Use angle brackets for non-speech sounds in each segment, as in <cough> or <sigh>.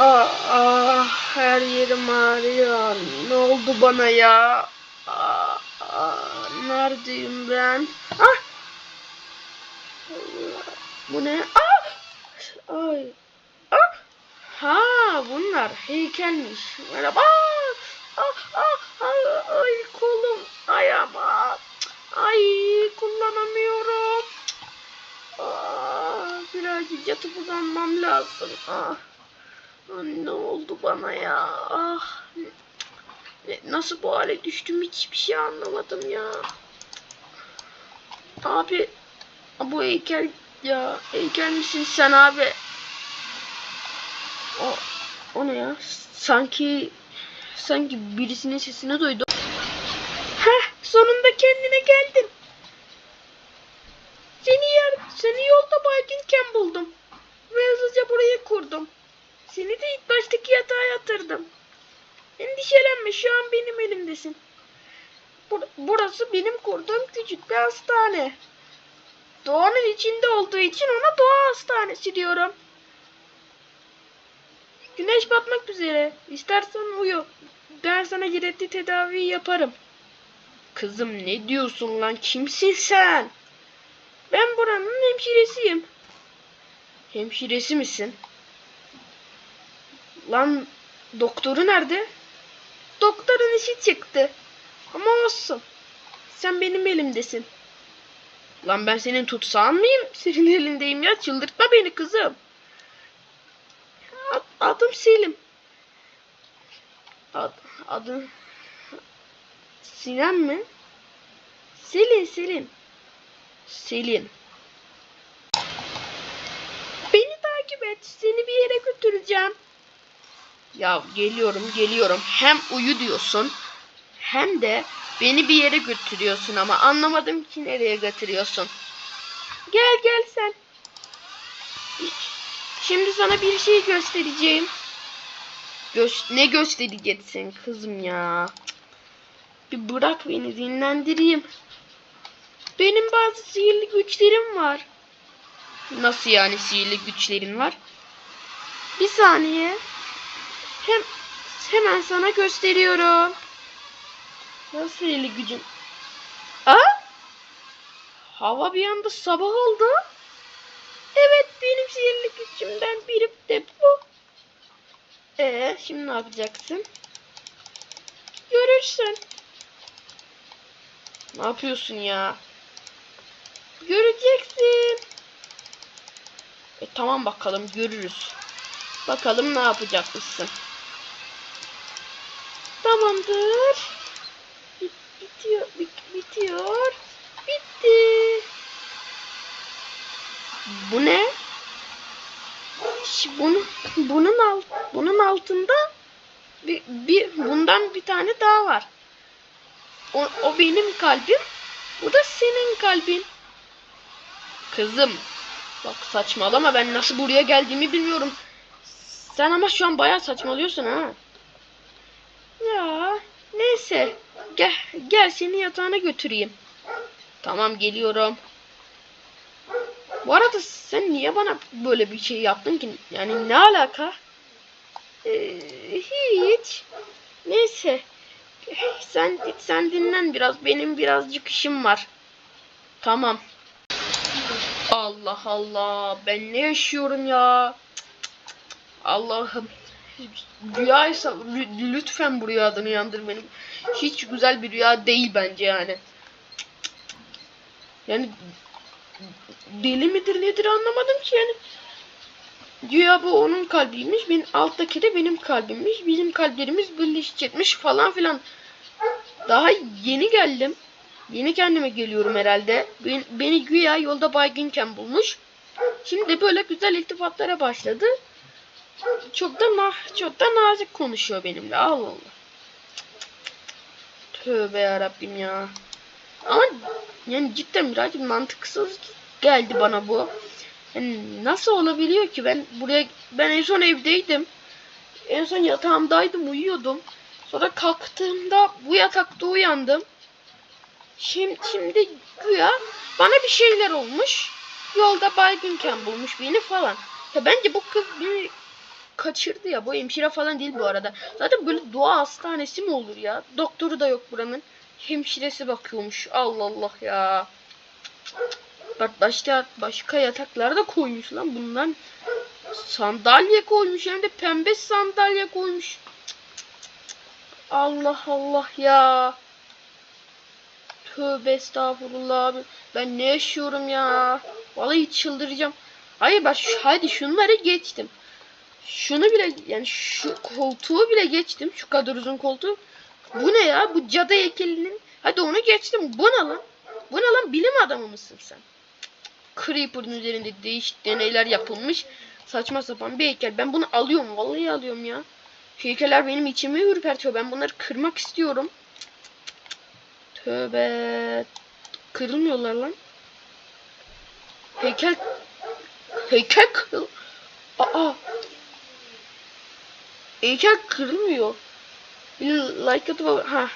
Ah, ah, her yerim ağrıyor. Ne oldu bana ya? Ah, ah, neredeyim ben? Ah! Bu ne? Ah! Ay. Ah! Ha, bunlar heykelmiş. Merhaba. Ah, ah, ah, ay kolum, ayağım. ah. Ay kullanamıyorum. Ah, birazcık yatıp uzanmam lazım. Ah. Ne oldu bana ya? Ah. Nasıl bu hale düştüm hiçbir şey anlamadım ya. Abi bu heykel ya heykel misin sen abi? O, o ne ya? Sanki sanki birisinin sesini duydum. Heh sonunda kendine geldin. Seni yer, seni yolda baygınken buldum. Ve hızlıca buraya kurdum. Seni de ilk baştaki yatağa yatırdım. Endişelenme şu an benim elimdesin. Bur- burası benim kurduğum küçük bir hastane. Doğanın içinde olduğu için ona doğa hastanesi diyorum. Güneş batmak üzere. İstersen uyu. Ben sana gerekli tedaviyi yaparım. Kızım ne diyorsun lan? Kimsin sen? Ben buranın hemşiresiyim. Hemşiresi misin? Lan doktoru nerede? Doktorun işi çıktı. Ama olsun. Sen benim elimdesin. Lan ben senin tutsağın mıyım? Senin elindeyim ya. Çıldırtma beni kızım. Ad- adım Selim. Ad, adım Sinem mi? Selin Selin. Selin. Beni takip et. Seni bir yere götüreceğim. Ya geliyorum geliyorum. Hem uyu diyorsun hem de beni bir yere götürüyorsun ama anlamadım ki nereye götürüyorsun. Gel gel sen. Şimdi sana bir şey göstereceğim. Göz ne göstereceksin kızım ya? Bir bırak beni dinlendireyim. Benim bazı sihirli güçlerim var. Nasıl yani sihirli güçlerin var? Bir saniye. Hem hemen sana gösteriyorum. Nasıl sihirli gücüm? Aa? Hava bir anda sabah oldu. Evet benim sihirli gücümden biri de bu. Ee, şimdi ne yapacaksın? Görürsün. Ne yapıyorsun ya? Göreceksin. E tamam bakalım görürüz. Bakalım ne yapacakmışsın. Tamamdır. Bit- bitiyor, bit- bitiyor. Bitti. Bu ne? Ş- Bunu, <laughs> bunun alt, bunun altında bir, bir bundan bir tane daha var. O, o benim kalbim. Bu da senin kalbin. Kızım. Bak saçmalama ben nasıl buraya geldiğimi bilmiyorum. Sen ama şu an bayağı saçmalıyorsun ha. Ya neyse. Gel, gel seni yatağına götüreyim. Tamam geliyorum. Bu arada sen niye bana böyle bir şey yaptın ki? Yani ne alaka? Ee, hiç. Neyse. Sen sen dinlen biraz. Benim birazcık işim var. Tamam. Allah Allah. Ben ne yaşıyorum ya? Allah'ım. Rüyaysa lü- lütfen bu rüyadan uyandır beni. Hiç güzel bir rüya değil bence yani. Yani deli midir nedir anlamadım ki yani. Güya bu onun kalbiymiş. Benim alttaki de benim kalbimmiş. Bizim kalplerimiz birleşecekmiş falan filan. Daha yeni geldim. Yeni kendime geliyorum herhalde. Beni, beni güya yolda baygınken bulmuş. Şimdi böyle güzel iltifatlara başladı. Çok da nah, çok da nazik konuşuyor benimle. Allah Allah. Tövbe yarabbim ya. Ama yani cidden birazcık mantıksız geldi bana bu. Yani nasıl olabiliyor ki ben buraya ben en son evdeydim. En son yatağımdaydım uyuyordum. Sonra kalktığımda bu yatakta uyandım. Şimdi, şimdi güya bana bir şeyler olmuş. Yolda baygınken bulmuş beni falan. Ya bence bu kız bir kaçırdı ya. Bu hemşire falan değil bu arada. Zaten böyle doğa hastanesi mi olur ya? Doktoru da yok buranın. Hemşiresi bakıyormuş. Allah Allah ya. Bak başka başka yataklar da koymuş lan bundan. Sandalye koymuş hem de pembe sandalye koymuş. Allah Allah ya. Tövbe estağfurullah abi. Ben ne yaşıyorum ya? Vallahi çıldıracağım. Hayır bak hadi şunları geçtim. Şunu bile yani şu koltuğu bile geçtim. Şu kadar uzun koltuğu. Bu ne ya? Bu cadı heykelinin. Hadi onu geçtim. Bu ne lan? Bu ne lan? Bilim adamı mısın sen? Creeper'ın üzerinde değişik deneyler yapılmış. Saçma sapan bir heykel. Ben bunu alıyorum. Vallahi alıyorum ya. Heykeller benim içimi ürpertiyor. Ben bunları kırmak istiyorum. Tövbe. Kırılmıyorlar lan. Heykel heykel kırıl. Aa. Heykel kırılmıyor. Bir like atıp ha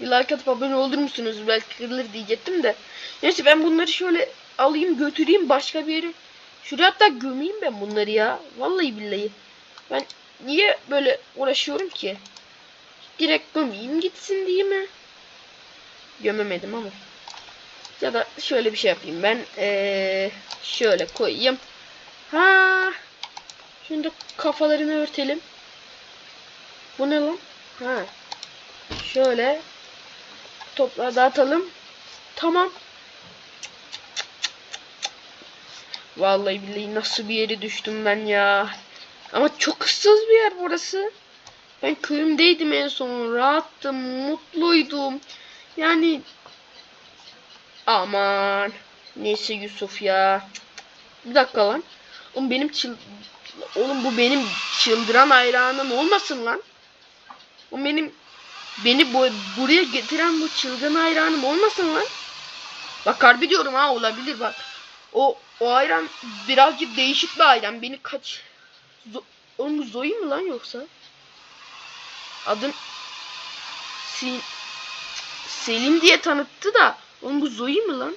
bir like atıp abone olur musunuz? Belki kırılır diyecektim de. Neyse ben bunları şöyle alayım götüreyim başka bir yere. Şuraya hatta gömeyim ben bunları ya. Vallahi billahi. Ben niye böyle uğraşıyorum ki? Direkt gömeyim gitsin diye mi? Gömemedim ama. Ya da şöyle bir şey yapayım ben. Ee, şöyle koyayım. Ha. Şimdi kafalarını örtelim. Bu ne lan? Ha. Şöyle toprağı dağıtalım. Tamam. Vallahi billahi nasıl bir yere düştüm ben ya. Ama çok ıssız bir yer burası. Ben köyümdeydim en son. Rahattım, mutluydum. Yani aman. Neyse Yusuf ya. Bir dakika lan. Oğlum benim çıl Oğlum bu benim çıldıran hayranım olmasın lan. O benim beni bu, buraya getiren bu çılgın hayranım olmasın lan. Bak harbi diyorum ha olabilir bak. O o hayran birazcık değişik bir hayran. Beni kaç Zo Oğlum Zoe mi lan yoksa? Adım Sin Selim diye tanıttı da oğlum bu Zoe mi lan?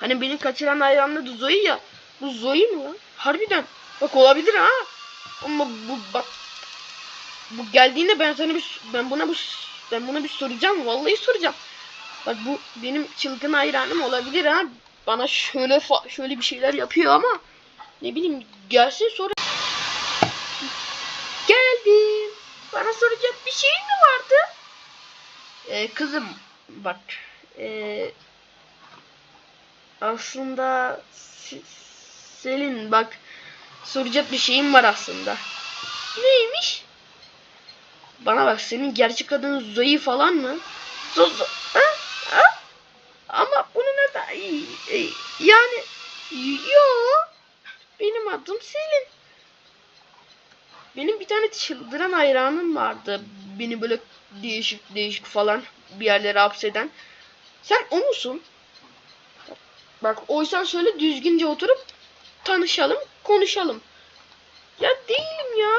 Hani beni kaçıran hayranın adı Zoe ya. Bu Zoe mi lan? Harbiden. Bak olabilir ha. Ama bu bak bu geldiğinde ben sana bir ben buna bu ben buna bir soracağım. Vallahi soracağım. Bak bu benim çılgın hayranım olabilir ha. Bana şöyle şöyle bir şeyler yapıyor ama ne bileyim gelsin sonra geldim. Bana soracak bir şey mi vardı? Ee, kızım bak ee, aslında Selin bak soracak bir şeyim var aslında. Neymiş? Bana bak senin gerçek adın Zoe falan mı? Zo, zo ha? Ha? Ama bunu neden? Yani yo benim adım Selin. Benim bir tane çıldıran hayranım vardı. Beni böyle değişik değişik falan bir yerlere hapseden. Sen o musun? Bak oysan söyle düzgünce oturup tanışalım, konuşalım. Ya değilim ya.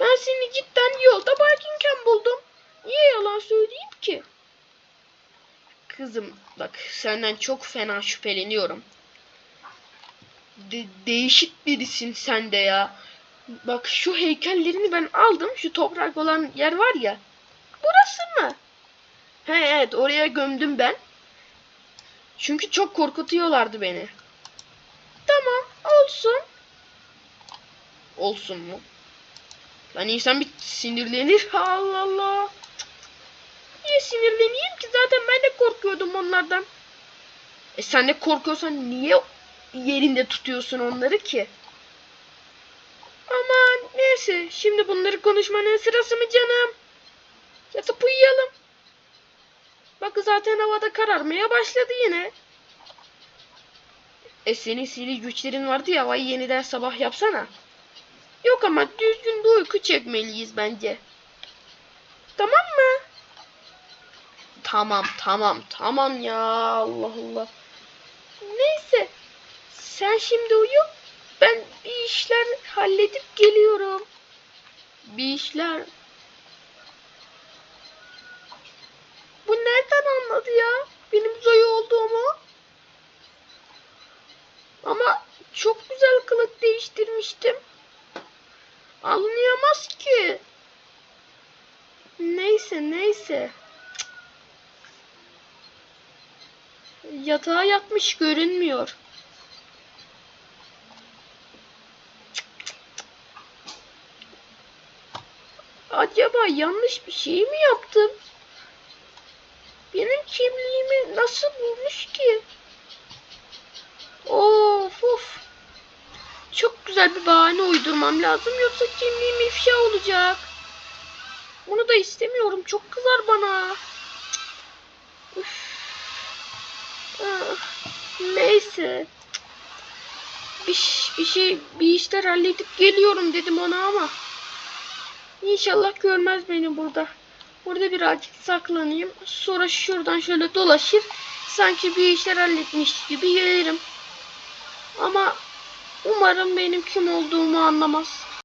Ben seni cidden yolda barkinken buldum. Niye yalan söyleyeyim ki? Kızım bak senden çok fena şüpheleniyorum. De değişik birisin sen de ya. Bak şu heykellerini ben aldım. Şu toprak olan yer var ya. Burası mı? He evet oraya gömdüm ben. Çünkü çok korkutuyorlardı beni. Tamam olsun. Olsun mu? Lan insan bir sinirlenir. <laughs> Allah Allah. Niye sinirleneyim ki? Zaten ben de korkuyordum onlardan. E sen de korkuyorsan niye yerinde tutuyorsun onları ki? Aman neyse. Şimdi bunları konuşmanın sırası mı canım? Yatıp uyuyalım. Bak zaten havada kararmaya başladı yine. E senin sihirli güçlerin vardı ya havayı yeniden sabah yapsana. Yok ama düzgün bir uyku çekmeliyiz bence. Tamam mı? Tamam tamam tamam ya Allah Allah. Neyse. Sen şimdi uyu. Ben bir işler halledip geliyorum. Bir işler. Bu nereden anladı ya? Benim Zoe olduğumu. Ama çok güzel kılık değiştirmiştim. Anlayamaz ki. Neyse neyse. Yatağa yatmış görünmüyor. Acaba yanlış bir şey mi yaptım? Benim kimliğimi nasıl bulmuş ki? Of of. Çok güzel bir bahane uydurmam lazım yoksa kimliğim ifşa olacak. Bunu da istemiyorum. Çok kızar bana. Ah, Neyse. Bir, bir şey bir işler halledip geliyorum dedim ona ama. İnşallah görmez beni burada. Burada birazcık saklanayım. Sonra şuradan şöyle dolaşır. Sanki bir işler halletmiş gibi gelirim. Ama umarım benim kim olduğumu anlamaz.